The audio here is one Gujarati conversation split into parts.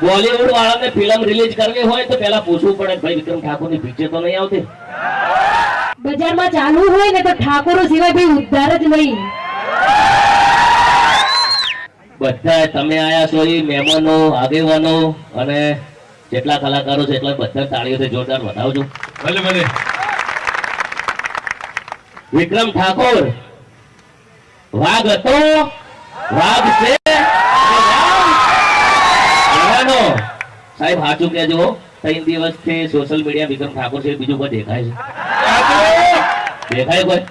બોલીવુડ વાળાને ફિલ્મ રિલીઝ કરવી હોય તો પેલા પૂછવું પડે ભાઈ વિક્રમ ઠાકોરની પિક્ચર તો નહીં આવતી? બજારમાં ચાલુ હોય ને તો ઠાકોરો સિવાય ભાઈ ઉદ્ધાર જ નહીં. બધા તમે આયા છો એ મહેમાનો આગેવાનો અને જેટલા કલાકારો છે એટલા બધા તાળીઓથી જોરદાર વધાવજો. ભલે ભલે. વિક્રમ ઠાકોર વાઘ હતો વાઘ છે રહેવાનો. સાહેબ સાચું કેજો ત્રણ દિવસથી સોશિયલ મીડિયા વિક્રમ ઠાકોર છે બીજું કોઈ દેખાય છે? દેખાય કોઈ?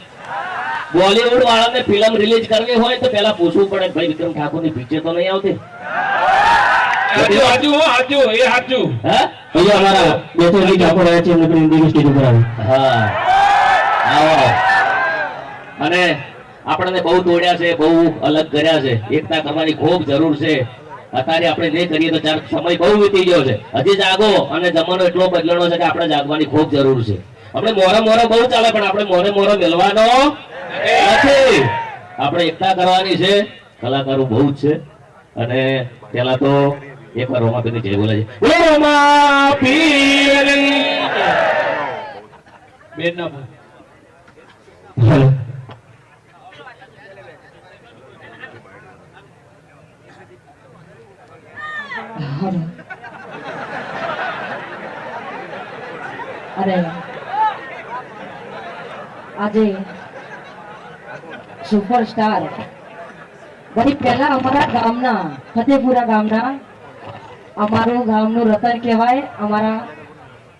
બોલીવુડ વાળાને ફિલ્મ રિલીઝ કરવી હોય તો પેલા પૂછવું પડે ભાઈ વિક્રમ ઠાકોરની પિક્ચર તો નહીં આવતી અને આપણને બહુ તોડ્યા છે બહુ અલગ કર્યા છે. એકતા કરવાની ખૂબ જરૂર છે. અત્યારે આપણે જે કરીએ તો ચાર સમય બહુ વીતી ગયો છે. હજી જાગો અને જમાનો એટલો બદલાણો છે કે આપણે જાગવાની ખૂબ જરૂર છે. આપણે મોરે મોરે બહુ ચાલે પણ આપણે મોરે મોરે મેળવાનો નથી. આપણે એકતા કરવાની છે. કલાકારો બહુ જ છે. અને પેલા તો એક વાર રોમાપીરની જય બોલે છે. રોમા રોમાપીરની બેન ના બોલ. અરે આજે સુપરસ્ટાર વળી પહેલા અમારા ગામના ફતેપુરા ગામના અમારું ગામનું રતન કહેવાય અમારા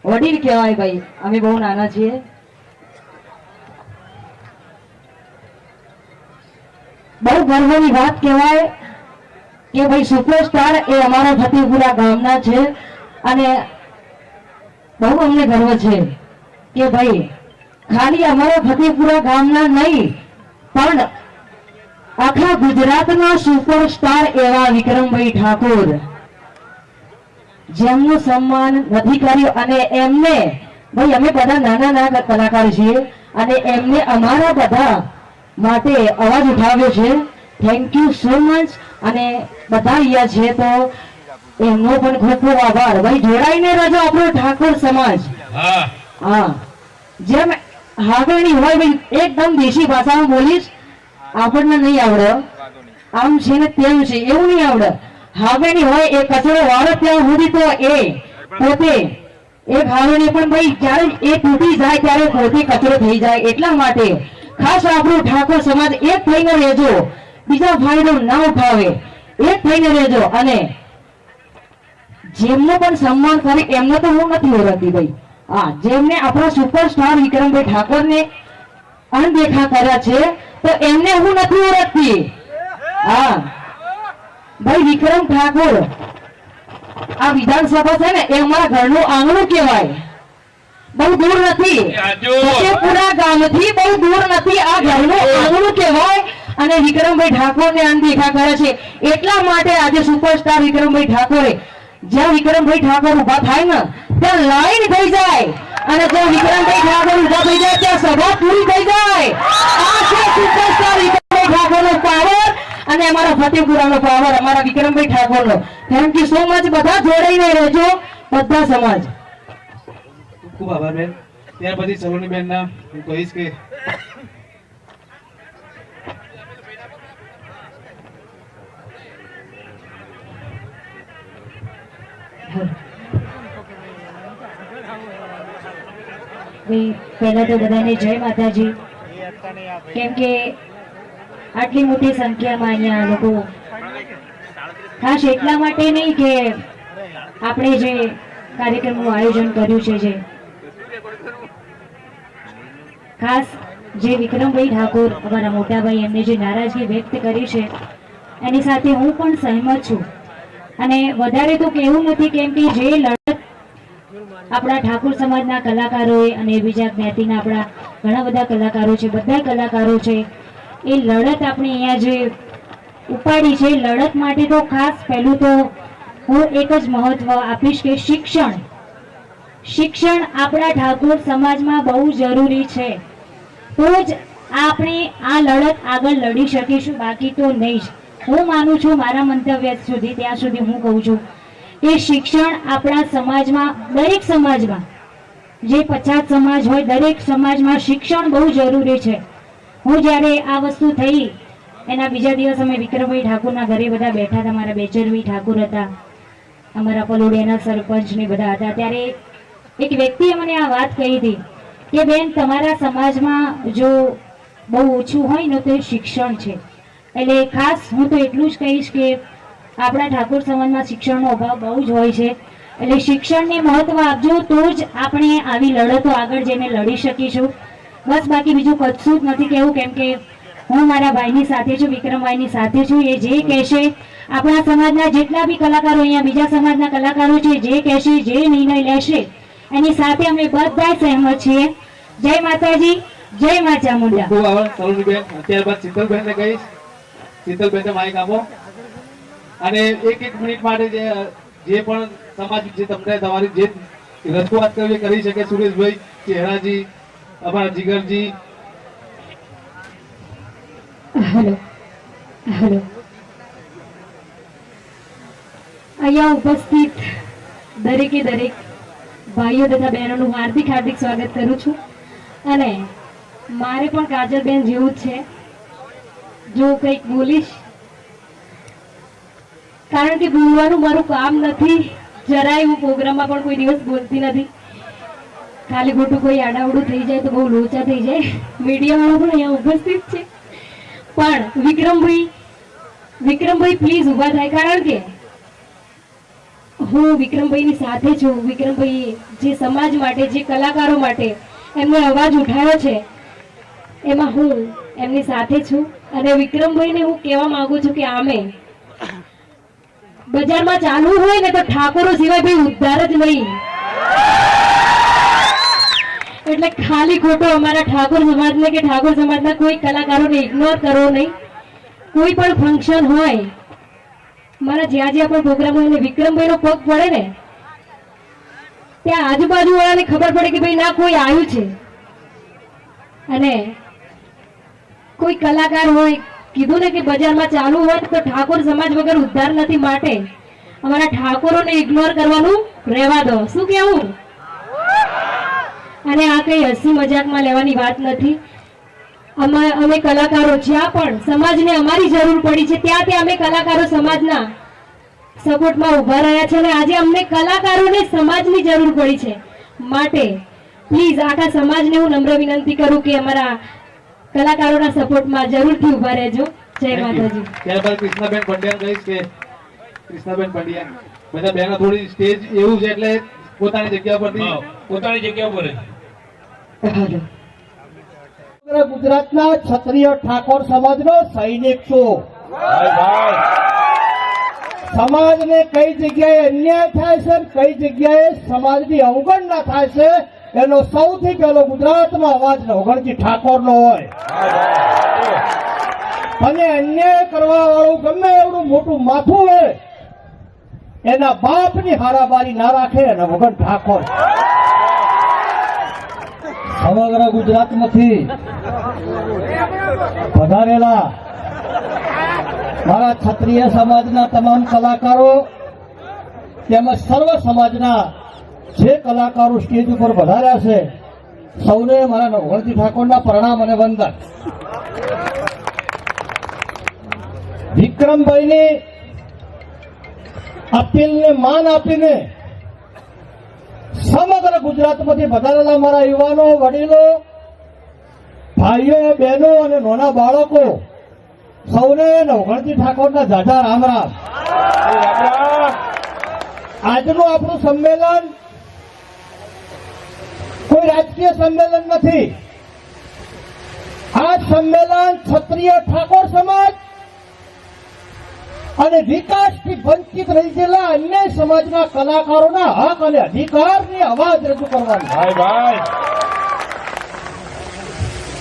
વડીલ કહેવાય ભાઈ અમે બહુ નાના છીએ બહુ ગર્વની વાત કહેવાય કે ભાઈ સુપરસ્ટાર એ અમારા ફતેપુરા ગામના છે અને બહુ અમને ગર્વ છે કે ભાઈ ખાલી અમારા ફતેપુરા ગામના નહીં, પણ આખા ગુજરાતના સુપરસ્ટાર એવા વિક્રમભાઈ ઠાકોર. જેમનું સન્માન નથી કર્યું અને એમને, ભાઈ અમે બધા નાના નાના કલાકાર છીએ અને એમને અમારા બધા માટે અવાજ ઉઠાવ્યો છે. થેન્ક યુ સો મચ અને બધા અહીંયા છે તો એમનો પણ ખૂબ ખૂબ આભાર. ભાઈ જોડાઈને રજો આપણો ઠાકોર સમાજ. હા. જેમ હાવેણી હોય ભાઈ એકદમ દેશી ભાષામાં બોલીશ આપણને નહીં આવડે. આમ છે ને તેમ છે એવું નહીં આવડે. હાવેણી હોય એ કચરો વાળો ત્યાં સુધી તો એ પોતે એ હાવેણી પણ ભાઈ જ્યારે એ તૂટી જાય ત્યારે પોતે કચરો થઈ જાય એટલા માટે ખાસ આપણું ઠાકોર સમાજ એક થઈને રહેજો. બીજા ફાયદો ના ઉઠાવે એક થઈને રહેજો. અને જેમનું પણ સન્માન કરે એમને તો હું નથી ઓળખતી ભાઈ. હા જેમને આપણા સુપરસ્ટાર વિક્રમભાઈ ઠાકોરને અનદેખા કર્યા છે તો એમને હું નથી ઓળખતી. હા. ભાઈ વિક્રમ ઠાકોર આ વિધાનસભા છે ને એ અમારા ઘરનું આંગણું કહેવાય. બહુ દૂર નથી. પૂરા ગામથી બહુ દૂર નથી. આ ઘરનું આંગણું કહેવાય. અને વિક્રમભાઈ ઠાકોરને અનદેખા કરે છે. એટલા માટે આજે સુપરસ્ટાર વિક્રમભાઈ ઠાકોરે, જ્યાં વિક્રમભાઈ ઠાકોર ઊભા થાય ને, ત્યાં લાઈન થઈ જાય. અને જ્યાં વિક્રમભાઈ ઠાકોર ઊભા થઈ જાય, ત્યાં સભા પૂરી થઈ જાય. આ છે સુપરસ્ટાર વિક્રમભાઈ ઠાકોરનો પાવર અને અમારા ફતેપુરાનો પાવર અમારા વિક્રમભાઈ ઠાકોરનો. થેન્ક યુ સો મચ બધા જોડાઈને રહેજો, બધા સમાજ. ખૂબ આભાર, બેન. ત્યાર પછી સલોની બેન ના હું કહીશ કે પહેલા તો બધાને જય માતાજી. કેમ કે આટલી મોટી સંખ્યામાં અહીંયા લોકો ખાસ એટલા માટે નહીં કે આપણે જે કાર્યક્રમનું આયોજન કર્યું છે જે. ખાસ જે વિક્રમભાઈ ઠાકોર, અમારા મોટાભાઈ, એમને જે નારાજગી વ્યક્ત કરી છે, એની સાથે હું પણ સહેમત છું. અને વધારે તો કહેવું નથી કેમ કે જે લડત આપણા ઠાકોર સમાજના કલાકારોએ અને બીજા જ્ઞાતિના આપણા ઘણા બધા કલાકારો છે, બધા કલાકારો છે, એ લડત આપણે અહીંયા જે ઉપાડી છે, લડત માટે તો ખાસ પહેલું તો હું એક જ મહત્વ આપીશ કે શિક્ષણ. શિક્ષણ આપણા ઠાકોર સમાજમાં બહુ જરૂરી છે. તો જ આપણે આ લડત આગળ લડી શકીશું, બાકી તો નહીં હું માનું છું મારા મંતવ્ય સુધી, ત્યાં સુધી હું કહું છું એ શિક્ષણ આપણા સમાજમાં, દરેક સમાજમાં, જે પછાત સમાજ હોય, દરેક સમાજમાં શિક્ષણ બહુ જરૂરી છે. હું જ્યારે આ વસ્તુ થઈ, એના બીજા દિવસ અમે વિક્રમભાઈ ઠાકુરના ઘરે બધા બેઠા હતા, મારા બેચરભાઈ ઠાકુર હતા, અમારા પલોડિયાના સરપંચ ને બધા હતા, ત્યારે એક વ્યક્તિએ મને આ વાત કહી હતી કે, બેન, તમારા સમાજમાં જો બહુ ઓછું હોય ને તો એ શિક્ષણ છે. એટલે ખાસ હું તો એટલું જ કહીશ કે આપણા ઠાકોર સમાજમાં શિક્ષણનો અભાવ બહુ જ હોય છે. એટલે શિક્ષણને મહત્વ આપજો તો જ આપણે આવી લડતો આગળ જઈને લડી શકીશું. બસ બાકી બીજું કશું જ નથી કહેવું કેમ કે હું મારા ભાઈની સાથે છું, વિક્રમભાઈની સાથે છું. એ જે કહેશે, આપણા સમાજના જેટલા બી કલાકારો અહીંયા, બીજા સમાજના કલાકારો છે, જે કહેશે, જે નિર્ણય લેશે, એની સાથે અમે બધા સહેમત છીએ. જય માતાજી, જય માતા સલોનીબેન ત્યારબાદ શીતલબેનને કહીશ. શીતલબેનને માઇક આપો અને એક એક મિનિટ માટે જે પણ સમાજ જે તમને તમારી જે રજૂઆત કરવી કરી શકે સુરેશભાઈ, ચહેરાજી, અમારા જીગરજી. અહીંયા ઉપસ્થિત દરેકે દરેક ભાઈઓ તથા બહેનોનું હાર્દિક હાર્દિક સ્વાગત કરું છું. અને મારે પણ કાજલબેન જેવું જ છે. જો કંઈક બોલીશ. કારણ કે બોલવાનું મારું કામ નથી. જરાય હું પ્રોગ્રામમાં પણ કોઈ દિવસ બોલતી નથી. ખાલી ખોટું કોઈ આડાવડું થઈ જાય તો બહુ લોચા થઈ જાય. મીડિયાવાળા પણ અહીંયા ઉપસ્થિત છે. પણ વિક્રમભાઈ વિક્રમભાઈ પ્લીઝ ઊભા થાય. કારણ કે હું વિક્રમભાઈની સાથે છું. વિક્રમભાઈ જે સમાજ માટે, જે કલાકારો માટે એમનો અવાજ ઉઠાવ્યો છે, એમાં હું એમની સાથે છું. અને વિક્રમભાઈને હું કહેવા માંગુ છું કે આમે બજારમાં ચાલુ હોય ને તો ઠાકોરો સિવાય ભાઈ ઉદ્ધાર જ નહીં. એટલે ખાલી ખોટો અમારા ઠાકોર સમાજને કે ઠાકોર સમાજના કોઈ કલાકારોને ઇગ્નોર કરવો નહીં. કોઈ પણ ફંક્શન હોય, મારા જ્યાં જ્યાં પણ પ્રોગ્રામ હોય ને વિક્રમભાઈનો પગ પડે ને, ત્યાં આજુબાજુ વાળાને ખબર પડે કે ભાઈ ના કોઈ આવ્યું છે. અને કોઈ કલાકાર હોય, કીધું ને કે બજારમાં ચાલુ હોય તો ઠાકોર સમાજ વગર ઉદ્ધાર નથી માટે. અમારા ઠાકોરોને ઇગ્નોર કરવાનું રહેવા દો. શું કેવું? અને આ કઈ હસી મજાકમાં લેવાની વાત નથી. અમે કલાકારો જ્યાં પણ સમાજને અમારી જરૂર પડી છે, ત્યાં ત્યાં અમે કલાકારો સમાજના સપોર્ટમાં ઊભા રહ્યા છે અને આજે અમને કલાકારોને સમાજની જરૂર પડી છે. માટે, પ્લીઝ આખા સમાજને હું નમ્ર વિનંતી કરું કે અમારા કલાકારોના સપોર્ટમાં જરૂરથી ઊભા રહેજો. જય માતાજી. ત્યારબાદ કૃષ્ણાબેન પંડ્યા કહીશ કે કૃષ્ણાબેન પંડ્યા બધા બેનો થોડી સ્ટેજ એવું છે એટલે પોતાની જગ્યા પરથી પોતાની જગ્યા પર ગુજરાતના ક્ષત્રિય ઠાકોર સમાજનો સૈનિક છું. સમાજને કઈ જગ્યાએ અન્યાય થાય છે કઈ જગ્યાએ સમાજની અવગણના થાય છે એનો સૌથી પહેલો ગુજરાતમાં અવાજ નવગણજી ઠાકોરનો હોય. અને અન્યાય કરવા વાળું ગમે એવડું મોટું માથું હોય, એના બાપની હારાબારી ના રાખે નવગણ ઠાકોર. સમગ્ર ગુજરાતમાંથી વધારેલા મારા ક્ષત્રિય સમાજના તમામ કલાકારો તેમજ સર્વ સમાજના જે કલાકારો સ્ટેજ ઉપર વધાર્યા છે, સૌને મારા નવગણજી ઠાકોરના પ્રણામ અને વંદન. વિક્રમભાઈની અપીલને માન આપીને સમગ્ર ગુજરાતમાંથી વધારેલા મારા યુવાનો, વડીલો, ભાઈઓ, બહેનો અને નાના બાળકો, સૌને નવગણજી ઠાકોરના જાજા રામ રામ. આજનું આપણું સંમેલન કોઈ રાજકીય સંમેલન નથી. આ સંમેલન ક્ષત્રિય ઠાકોર સમાજ અને વિકાસથી વંચિત રહી ગયેલા અન્ય સમાજના કલાકારોના હક અને અધિકારની અવાજ રજૂ કરવાની.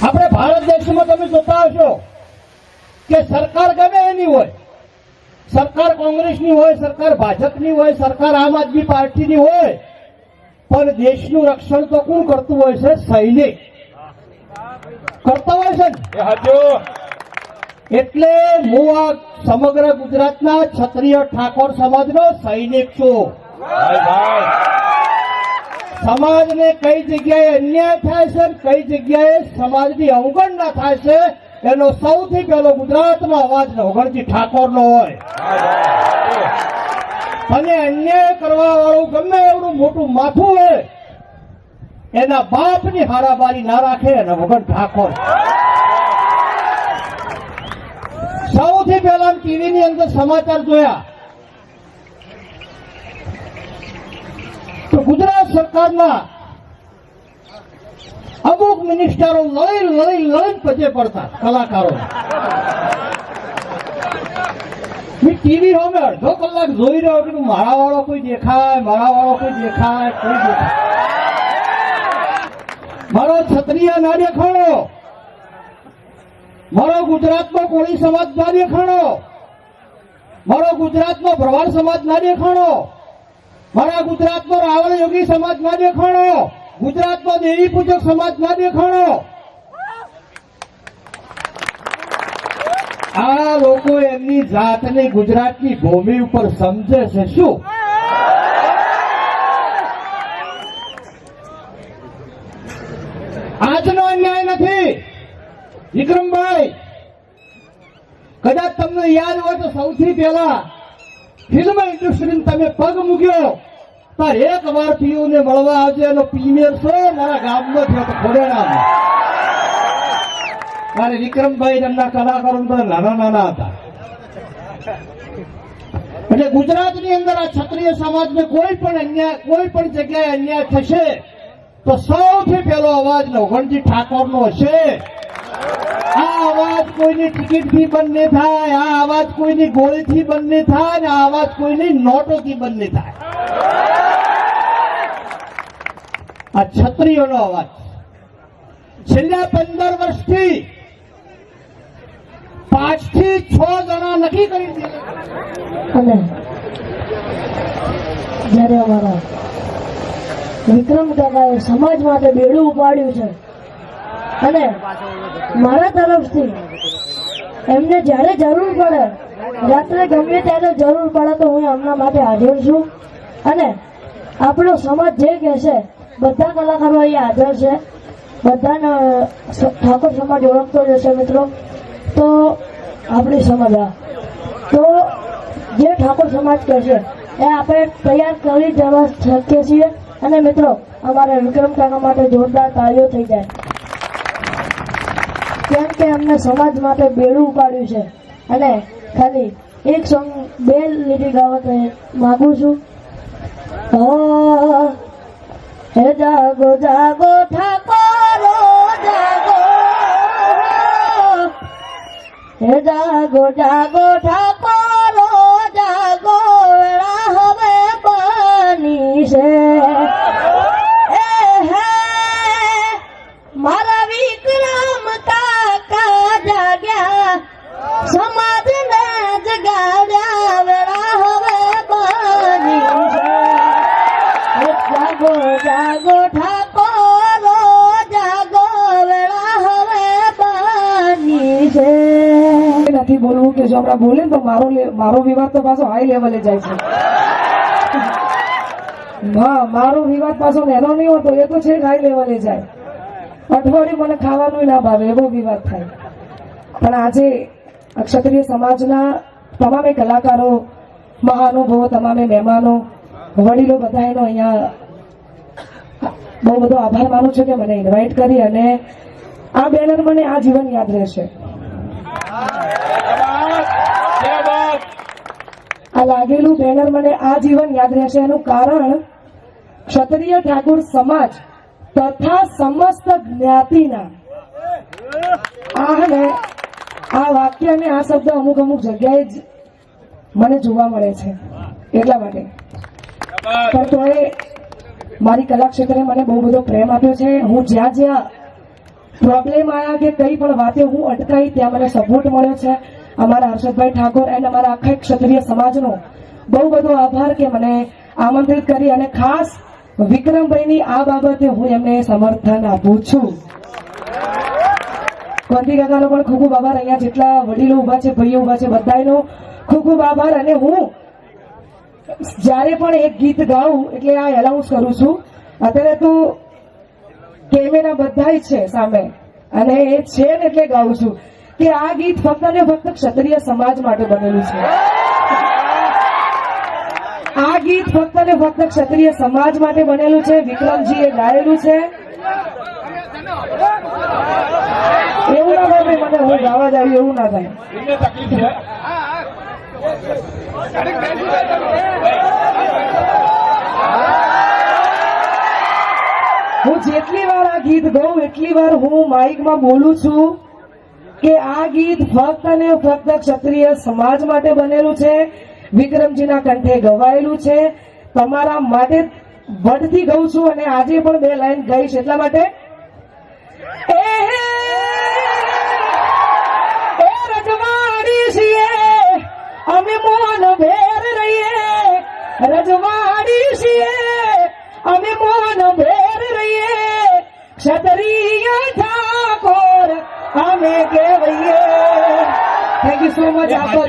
આપણે ભારત દેશમાં તમે જોતા હશો કે સરકાર ગમે એની હોય સરકાર કોંગ્રેસની હોય સરકાર ભાજપની હોય સરકાર આમ આદમી પાર્ટીની હોય પણ દેશનું રક્ષણ તો કોણ કરતું હોય છે? સૈનિક. કરતા હોય છે એટલે હું આ સમગ્ર ગુજરાતના ક્ષત્રિય ઠાકોર સમાજનો સૈનિક છું. સમાજને કઈ જગ્યાએ અન્યાય થાય છે કઈ જગ્યાએ સમાજની અવગણના થાય છે એનો સૌથી પહેલો ગુજરાતમાં અવાજ નવગણજી ઠાકોરનો હોય. અને અન્યાય કરવા વાળું ગમે એવડું મોટું માથું હોય, એના બાપની હારાબારી ના રાખે અને વગર ઠાકોર સૌથી પહેલા ટીવી ની અંદર સમાચાર જોયા. તો ગુજરાત સરકારના અમુક મિનિસ્ટરો લઈ લઈ લઈ પજે પડતા કલાકારો મેં ટીવી હોમે અડધો કલાક જોઈ રહ્યો કે મારા વાળો કોઈ દેખાય મારા વાળો કોઈ દેખાય કોઈ દેખાય. મારો ક્ષત્રિય ના દેખાણો મારો ગુજરાતમાં કોળી સમાજ ના દેખાણો મારો ગુજરાતનો ભરવાડ સમાજ ના દેખાણો મારા ગુજરાતમાં રાવણ યોગી સમાજ ના દેખાણો ગુજરાતમાં દેવી પૂજક સમાજ ના દેખાણો આ લોકો એમની જાતને ગુજરાતની ભૂમિ ઉપર સમજે છે. શું? આજનો અન્યાય નથી. વિક્રમભાઈ, કદાચ તમને યાદ હોય તો સૌથી પહેલા ફિલ્મ ઇન્ડસ્ટ્રી તમે પગ મૂક્યો. તાર એક વાર પીઓને મળવા આવજે એનો પ્રીમિયર છે મારા ગામમાં થયો ખોડેડામાં ત્યારે વિક્રમભાઈ એમના કલાકારો નાના નાના હતા એટલે ગુજરાતની અંદર આ ક્ષત્રિય સમાજને કોઈ પણ અન્યાય કોઈ પણ જગ્યાએ અન્યાય થશે તો સૌથી પહેલો અવાજ નવગણજી ઠાકોરનો હશે આ અવાજ કોઈની ટિકિટથી બંધ નહીં થાય આ અવાજ કોઈની ગોળીથી બંધ નહીં થાય અને આ અવાજ કોઈની નોટોથી બંધ થાય આ છત્રીઓનો અવાજ છેલ્લા પંદર વર્ષથી પાંચથી છ જણા નક્કી કરી અને અમારા વિક્રમ કાકાએ સમાજ માટે બેડું ઉપાડ્યું છે, અને મારા તરફથી એમને જ્યારે જરૂર પડે, રાત્રે ગમે ત્યારે જરૂર પડે તો હું એમના માટે હાજર છું. અને આપણો સમાજ જે કહેશે, બધા કલાકારો અહીંયા હાજર છે. બધાને ઠાકોર સમાજ ઓળખતો જશે મિત્રો. તો આપણી સમાજ તો જે ઠાકોર સમાજ કહેશે એ આપણે તૈયાર કરી જવા શકીએ છીએ. અને મિત્રો, અમારા વિક્રમ કાકા માટે જોરદાર તાળીઓ થઈ જાય. કેમ કે અમને સમાજ માટે બેડું ઉપાડ્યું છે. અને ખાલી એક સોંગ બે લીટી ગાવા માગું છું. હે જાગો જાગો, ઠાકોરો હે જાગો જાગો હમણાં બોલે તો મારો મારો વિવાદ તો પાછો હાઈ લેવલે જાય છે. હા, મારો વિવાદ પાછો નેનો નહીં હોતો, એ તો છે હાઈ લેવલે જાય. અઠવાડિયું મને ખાવાનું ના ભાવે, એવો વિવાદ થાય. પણ આજે ક્ષત્રિય સમાજના તમામે કલાકારો, મહાનુભવો, તમામે મહેમાનો, વડીલો બધા એનો અહીંયા બહુ બધો આભાર માનું છું કે મને ઇન્વાઇટ કરી અને આ બેનર મને આ જીવન યાદ રહેશે. આ લાગેલું બેનર મને આ જીવન યાદ રહેશે. એનું કારણ ક્ષત્રિય ઠાકોર સમાજ તથા સમસ્ત જ્ઞાતિના આ ને આ વાક્ય અને આ શબ્દ અમુક અમુક જગ્યાએ જ મને જોવા મળે છે એટલા માટે. પણ તોય મારી કલા ક્ષેત્રે મને બહુ બધો પ્રેમ આપ્યો છે. હું જ્યાં જ્યાં પ્રોબ્લેમ આવ્યા કે કઈ પણ વાતે હું અટકાઈ ત્યાં મને સપોર્ટ મળ્યો છે. અમારા હર્ષદભાઈ ઠાકોર એન્ડ અમારા આખા ક્ષત્રિય સમાજનો બહુ બધો આભાર કે મને આમંત્રિત કરી અને ખાસ વિક્રમભાઈની આ બાબતે હું એમને સમર્થન આપું છું. કોંતી કાકાનો પણ ખૂબ ખૂબ આભાર. અહીંયા જેટલા વડીલો ઊભા છે, ભાઈઓ ઊભા છે બધાનો ખૂબ ખૂબ આભાર અને હું જ્યારે પણ એક ગીત ગાઉં એટલે આ એલાઉન્સ કરું છું. અત્યારે તો કેમેરા બધાય છે સામે અને એ છે ને એટલે ગાઉં છું. કે આ ગીત ફક્ત ને ફક્ત ક્ષત્રિય સમાજ માટે બનેલું છે. આ ગીત ફક્ત ને ફક્ત ક્ષત્રિય સમાજ માટે બનેલું છે. વિક્રમજીએ ગાયેલું છે. એવું ના થાય મને હું ગાવા જ આવી એવું ના થાય. હું જેટલી વાર આ ગીત ગાઉં, એટલી વાર હું માઇકમાં બોલું છું. કે આ ગીત ફક્ત અને ફક્ત ક્ષત્રિય સમાજ માટે બનેલું છે. વિક્રમજીના કંઠે ગવાયેલું છે. તમારા માટે વધતી ગઉં છું અને આજે પણ બે લાઈન ગઈશ. એટલા માટે અમે મોન ભેર રહીએ. રજવાડી છીએ. અમે મોન ભેર રહીએ. ક્ષત્રિય ઠાકોર અમે કેવઈએ થેન્ક યુ સો મચ આપો.